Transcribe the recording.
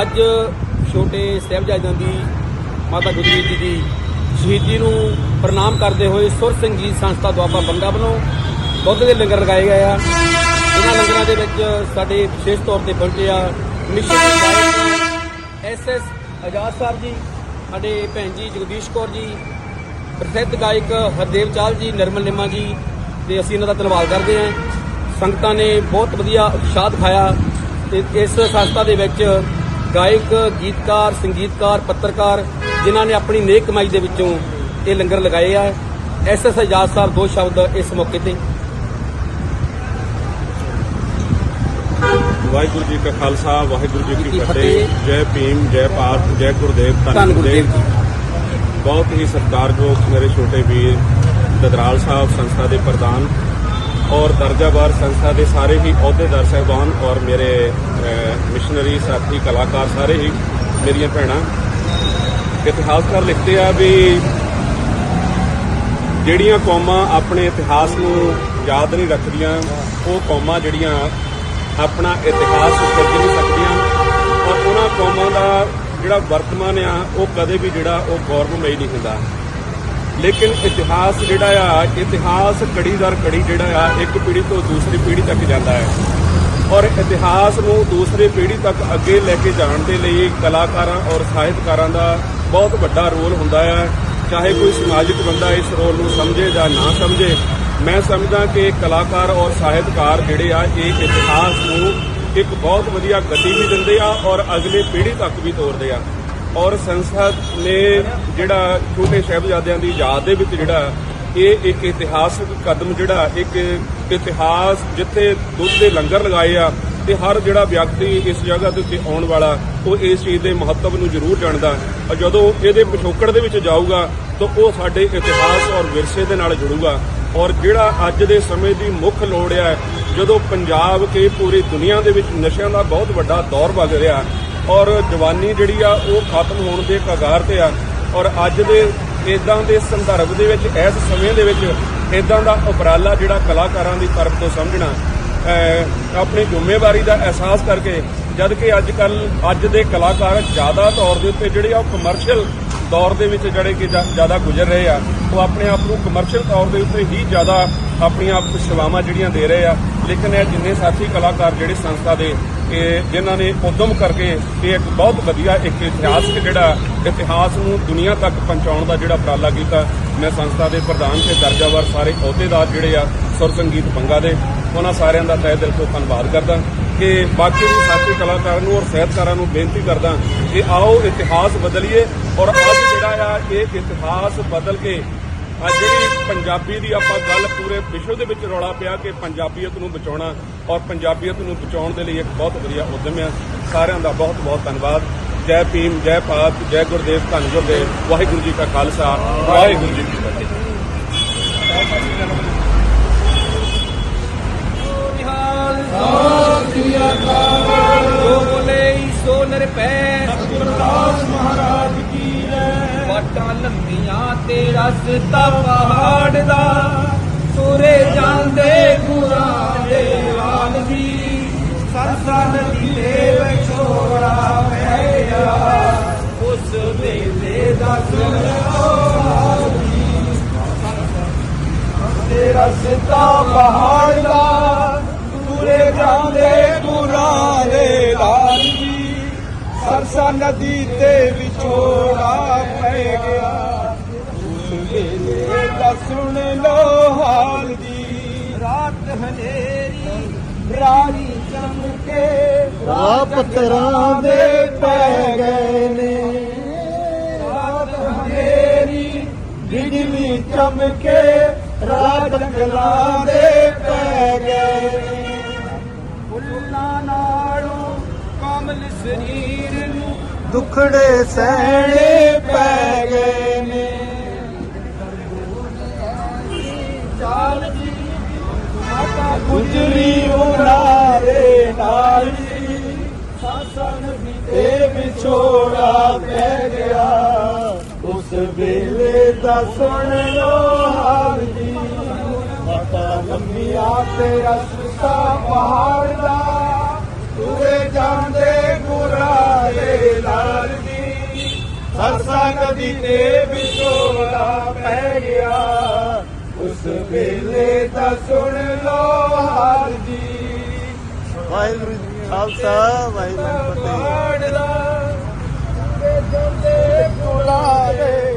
ਅੱਜ ਛੋਟੇ ਸਾਹਿਬਜ਼ਾਦਿਆਂ ਦੀ ਮਾਤਾ ਗੁਜਰੀ ਜੀ ਦੀ ਸ਼ਹੀਦੀ ਨੂੰ ਪ੍ਰਣਾਮ ਕਰਦੇ ਹੋਏ ਸੁਰ ਸੰਗੀਤ ਸੰਸਥਾ ਦੁਆਬਾ ਬੰਗਾ ਵੱਲੋਂ ਦੁੱਧ ਦੇ ਲੰਗਰ ਲਗਾਏ ਗਏ ਆ। ਇਹਨਾਂ ਲੰਗਰਾਂ ਦੇ ਵਿੱਚ ਸਾਡੇ ਵਿਸ਼ੇਸ਼ ਤੌਰ ਤੇ ਪਹੁੰਚੇ ਆ mission S S Azad Sahib ji, ਸਾਡੇ ਭੈਣ ਜੀ ਜਗਦੀਸ਼ ਕੌਰ ਜੀ, ਪ੍ਰਸਿੱਧ ਗਾਇਕ ਹਰਦੇਵ ਚਾਲ ਜੀ, ਨਿਰਮਲ ਨਿਮਾ ਜੀ ਤੇ ਅਸੀਂ ਇਹਨਾਂ ਦਾ ਧੰਨਵਾਦ ਕਰਦੇ ਹਾਂ। ਸੰਗਤਾਂ ਨੇ ਬਹੁਤ ਵਧੀਆ ਉਤਸ਼ਾਹ ਦਿਖਾਇਆ ਤੇ ਇਸ ਸੰਸਥਾ ਦੇ ਵਿੱਚ ਗਾਇਕ ਗੀਤਕਾਰ ਸੰਗੀਤਕਾਰ ਪੱਤਰਕਾਰ ਜਿਨ੍ਹਾਂ ਨੇ ਆਪਣੀ ਨੇਕ ਕਮਾਈ ਦੇ ਵਿੱਚੋਂ ਇਹ ਲੰਗਰ ਲਗਾਏ ਆ। ਐਸ ਐਸ ਆਜ਼ਾਦ ਸਾਹਿਬ ਦੋ ਸ਼ਬਦ ਇਸ ਮੌਕੇ ਤੇ। ਵਾਹਿਗੁਰੂ ਜੀ ਕਾ ਖਾਲਸਾ ਵਾਹਿਗੁਰੂ ਜੀ ਕੀ ਫਤਿਹ। ਜੈ ਭੀਮ ਜੈ ਭਾਰਤ ਜੈ ਗੁਰਦੇਵ ਧੰਨ ਗੁਰਦੇਵ ਜੀ। ਬਹੁਤ ਹੀ ਸਤਿਕਾਰਯੋਗ ਮੇਰੇ ਛੋਟੇ ਵੀਰ ਦਦਰਾਲ ਸਾਹਿਬ ਸੰਸਥਾ ਦੇ ਪ੍ਰਧਾਨ ਔਰ ਦਰਜਾਵਾਰ ਸੰਸਥਾ ਦੇ ਸਾਰੇ ਹੀ ਅਹੁਦੇਦਾਰ ਸਹਿਬਾਨ ਔਰ ਮੇਰੇ ਮਿਸ਼ਨਰੀ ਸਾਥੀ, ਕਲਾਕਾਰ ਸਾਰੇ ਹੀ ਮੇਰੀਆਂ ਭੈਣਾਂ। ਇਤਿਹਾਸਕਾਰ ਲਿਖਦੇ ਆ ਵੀ ਜਿਹੜੀਆਂ ਕੌਮਾਂ ਆਪਣੇ ਇਤਿਹਾਸ ਨੂੰ ਯਾਦ ਨਹੀਂ ਰੱਖਦੀਆਂ, ਉਹ ਕੌਮਾਂ ਜਿਹੜੀਆਂ ਆਪਣਾ ਇਤਿਹਾਸ ਸਿਰਜ ਨਹੀਂ ਸਕਦੀਆਂ ਔਰ ਉਹਨਾਂ ਕੌਮਾਂ ਦਾ ਜਿਹੜਾ ਵਰਤਮਾਨ ਆ, ਉਹ ਕਦੇ ਵੀ ਜਿਹੜਾ ਉਹ ਗੌਰਵਮਈ ਨਹੀਂ ਹੁੰਦਾ। ਲੇਕਿਨ ਇਤਿਹਾਸ ਜਿਹੜਾ ਆ, ਇਤਿਹਾਸ ਕੜੀ ਦਰ ਕੜੀ ਜਿਹੜਾ ਆ, ਇੱਕ ਪੀੜ੍ਹੀ ਤੋਂ ਦੂਸਰੀ ਪੀੜ੍ਹੀ ਤੱਕ ਜਾਂਦਾ ਹੈ। ਔਰ ਇਤਿਹਾਸ ਨੂੰ ਦੂਸਰੀ ਪੀੜ੍ਹੀ ਤੱਕ ਅੱਗੇ ਲੈ ਕੇ ਜਾਣ ਦੇ ਲਈ ਕਲਾਕਾਰਾਂ ਔਰ ਸਾਹਿਤਕਾਰਾਂ ਦਾ ਬਹੁਤ ਵੱਡਾ ਰੋਲ ਹੁੰਦਾ ਹੈ ਚਾਹੇ ਕੋਈ ਸਮਾਜਿਕ ਬੰਦਾ ਇਸ ਰੋਲ ਨੂੰ ਸਮਝੇ ਜਾਂ ਨਾ ਸਮਝੇ, ਮੈਂ ਸਮਝਦਾ ਕਿ ਕਲਾਕਾਰ ਔਰ ਸਾਹਿਤਕਾਰ ਜਿਹੜੇ ਆ, ਇਹ ਇਤਿਹਾਸ ਨੂੰ ਇੱਕ ਬਹੁਤ ਵਧੀਆ ਗਤੀ ਵੀ ਦਿੰਦੇ ਆ ਔਰ ਅਗਲੀ ਪੀੜ੍ਹੀ ਤੱਕ ਵੀ ਤੋਰਦੇ ਆ। ਔਰ ਸੰਸਥਾ ਨੇ ਜਿਹੜਾ ਛੋਟੇ ਸਾਹਿਬਜ਼ਾਦਿਆਂ ਦੀ ਯਾਦ ਦੇ ਵਿੱਚ ਜਿਹੜਾ ਇਹ ਇੱਕ ਇਤਿਹਾਸਕ ਕਦਮ ਜਿਹੜਾ ਇੱਕ ਇਤਿਹਾਸ ਜਿੱਥੇ ਦੁੱਧ ਦੇ ਲੰਗਰ ਲਗਾਏ ਆ ਤੇ ਹਰ ਜਿਹੜਾ ਵਿਅਕਤੀ ਇਸ ਜਗ੍ਹਾ ਦੇ ਉੱਤੇ ਆਉਣ ਵਾਲਾ, ਉਹ ਇਸ ਚੀਜ਼ ਦੇ ਮਹੱਤਵ ਨੂੰ ਜ਼ਰੂਰ ਜਾਣਦਾ। ਔਰ ਜਦੋਂ ਇਹਦੇ ਪਿਛੋਕੜ ਦੇ ਵਿੱਚ ਜਾਊਗਾ, ਤਾਂ ਉਹ ਸਾਡੇ ਇਤਿਹਾਸ ਔਰ ਵਿਰਸੇ ਦੇ ਨਾਲ ਜੁੜੂਗਾ। ਔਰ ਜਿਹੜਾ ਅੱਜ ਦੇ ਸਮੇਂ ਦੀ ਮੁੱਖ ਲੋੜ ਹੈ ਜਦੋਂ ਪੰਜਾਬ ਕੇ ਪੂਰੀ ਦੁਨੀਆ ਦੇ ਵਿੱਚ ਨਸ਼ਿਆਂ ਦਾ ਬਹੁਤ ਵੱਡਾ ਦੌਰ ਵਗ ਰਿਹਾ ਔਰ ਜਵਾਨੀ ਜਿਹੜੀ ਆ, ਉਹ ਖਤਮ ਹੋਣ ਦੇ ਕਗਾਰ ਤੇ ਆ। ਔਰ ਅੱਜ ਦੇ ਇਦਾਂ ਦੇ ਸੰਦਰਭ ਦੇ ਵਿੱਚ, ਇਸ ਸਮੇਂ ਦੇ ਵਿੱਚ ਇਦਾਂ ਦਾ ਉਪਰਾਲਾ ਜਿਹੜਾ ਕਲਾਕਾਰਾਂ ਦੀ ਤਰਫ ਤੋਂ ਸਮਝਣਾ ਆਪਣੀ ਜ਼ਿੰਮੇਵਾਰੀ ਦਾ ਅਹਿਸਾਸ ਕਰਕੇ ਜਦ ਕਿ ਅੱਜ ਕੱਲ ਅੱਜ ਦੇ ਕਲਾਕਾਰ ਜ਼ਿਆਦਾ ਤੌਰ ਦੇ ਉੱਤੇ ਜਿਹੜੇ ਆ, ਉਹ ਕਮਰਸ਼ੀਅਲ ਦੌਰ ਦੇ ਵਿੱਚ ਜਿਹੜੇ ਕਿ ਜ਼ਿਆ- ਜ਼ਿਆਦਾ ਗੁਜ਼ਰ ਰਹੇ ਆ, ਉਹ ਆਪਣੇ ਆਪ ਨੂੰ ਕਮਰਸ਼ੀਅਲ ਤੌਰ ਦੇ ਉੱਤੇ ਹੀ ਜ਼ਿਆਦਾ ਆਪਣੀਆਂ ਸੇਵਾਵਾਂ ਜਿਹੜੀਆਂ ਦੇ ਰਹੇ ਆ। ਲੇਕਿਨ ਇਹ ਜਿੰਨੇ ਸਾਥੀ ਕਲਾਕਾਰ ਜਿਹੜੇ ਸੰਸਥਾ ਦੇ ਕਿ ਜਿਨ੍ਹਾਂ ਨੇ ਉਦਮ ਕਰਕੇ ਇਹ ਇੱਕ ਬਹੁਤ ਵਧੀਆ ਇੱਕ ਇਤਿਹਾਸਕ ਜਿਹੜਾ ਇਤਿਹਾਸ ਨੂੰ ਦੁਨੀਆ ਤੱਕ ਪਹੁੰਚਾਉਣ ਦਾ ਜਿਹੜਾ ਉਪਰਾਲਾ ਕੀਤਾ, ਮੈਂ ਸੰਸਥਾ ਦੇ ਪ੍ਰਧਾਨ ਤੇ ਦਰਜਾਵਾਰ ਸਾਰੇ ਅਹੁਦੇਦਾਰ ਜਿਹੜੇ ਆ, ਸੁਰ ਸੰਗੀਤ ਪੰਗਾ ਦੇ, ਉਹਨਾਂ ਸਾਰਿਆਂ ਦਾ ਤਹਿ ਦਿਲ ਤੋਂ ਧੰਨਵਾਦ ਕਰਦਾ। ਕਿ ਬਾਕੀ ਵੀ ਸਾਥੀ ਕਲਾਕਾਰਾਂ ਨੂੰ ਔਰ ਸਾਹਿਤਕਾਰਾਂ ਨੂੰ ਬੇਨਤੀ ਕਰਦਾ ਕਿ ਆਓ ਇਤਿਹਾਸ ਬਦਲੀਏ ਔਰ ਅੱਜ ਜਿਹੜਾ ਆ ਇਹ ਇਤਿਹਾਸ ਬਦਲ ਕੇ ਅੱਜ ਜਿਹੜੀ ਪੰਜਾਬੀ ਦੀ ਆਪਾਂ ਗੱਲ ਪੂਰੇ ਵਿਸ਼ਵ ਦੇ ਵਿੱਚ ਰੌਲਾ ਪਿਆ ਕਿ ਪੰਜਾਬੀਅਤ ਨੂੰ ਬਚਾਉਣਾ ਔਰ ਪੰਜਾਬੀਅਤ ਨੂੰ ਬਚਾਉਣ ਦੇ ਲਈ ਇੱਕ ਬਹੁਤ ਵਧੀਆ ਉਦਮ ਆ ਸਾਰਿਆਂ ਦਾ ਬਹੁਤ ਬਹੁਤ ਧੰਨਵਾਦ। ਜੈ ਭੀਮ ਜੈ ਭਾਰਤ ਜੈ ਗੁਰਦੇਵ ਧੰਨ ਗੁਰਦੇਵ ਵਾਹਿਗੁਰੂ ਜੀ ਕਾ ਖਾਲਸਾ। ਵਾਹਿਗੁਰੂ ਜੀ ਕੀ ਫਤਿਹ। ਜੋ ਬੋਲੇ ਸੋ ਮਹਾਰਾਜ ਕੀ ਜੈ ਵਾਟਾਂ ਲੰਮੀਆਂ ਤੇ ਰਸਤਾ ਪਹਾੜ ਦਾ। ਤੁਰੇ ਜਾਂਦੇ ਗੁਰਾਂ ਦੇ ਵਾਲ ਦੀ ਸਰਸਾ ਨਦੀ ਦੇ ਵਿਛੋੜਾ ਪੈ ਗਿਆ ਉਸ ਵੇਲੇ ਦਾ ਤੇ ਰਸਤਾ ਪਹਾੜ ਦਾ। ਤੁਰੇ ਜਾਂਦੇ ਗੁਰਾਂ ਦੇ ਲਾਲ ਸਰਸਾ ਨਦੀ ਤੇ ਵਿਛੋੜਾ ਪੈ ਗਿਆ। ਵੇਲੇ ਦਾ ਸੁਣ ਲੋ ਹਾਲ ਦੀ। ਰਾਤ ਹਨੇਰੀ ਰਾਣੀ ਚਮਕੇ ਰਾਹ ਪੱਥਰਾਂ ਦੇ ਪੈ ਗਏ ਨੇ। ਰਾਤ ਹਨੇਰੀ ਬਿਜਲੀ ਚਮਕੇ ਰਾਤ ਗਲਾਂ ਦੇ ਪੈ ਗਏ ਨੇ। ਫੁੱਲਾਂ ਨਾਲੋਂ ਕਮਲ ਸਰੀਰ ਨੂੰ ਦੁਖੜੇ ਸਹਿਣੇ ਪੈ ਗਏ ਨੇ। ਚਾਲ ਜੀ ਮਾਤਾ ਗੁਜਰੀ ਉਹਨਾਂ ਦੇ ਨਾਲ ਜੀ, ਸਾਸਨ ਵੀ ਵਿਛੋੜਾ ਪੈ ਗਿਆ। ਉਸ ਵੇਲੇ ਦਾ ਸੁਣ ਲੋ ਹਾਲ ਜੀ, ਮਾਤਾ ਲੰਮੀਆਂ ਤੇ ਰਸਤਾ ਪਹਾੜ ਦਾ, ਤੁਰੇ ਭਰਾ ਦੇ ਲਾਲ ਜੀ। ਸਰਸਾ ਨਦੀ ਤੇ ਵਿਛੋੜਾ ਪੈ ਗਿਆ। ਉਸ ਵੇਲੇ ਤਾਂ ਸੁਣ ਲੋ ਹਾਲ ਜੀ। ਵਾਹਿਗੁਰੂ ਜੀ ਖਾਲਸਾ ਵਾਹਿਗੁਰੂ ਫਤਿਹ। ਤੇ ਜੰਦੇ ਪੁਲਾਰੇ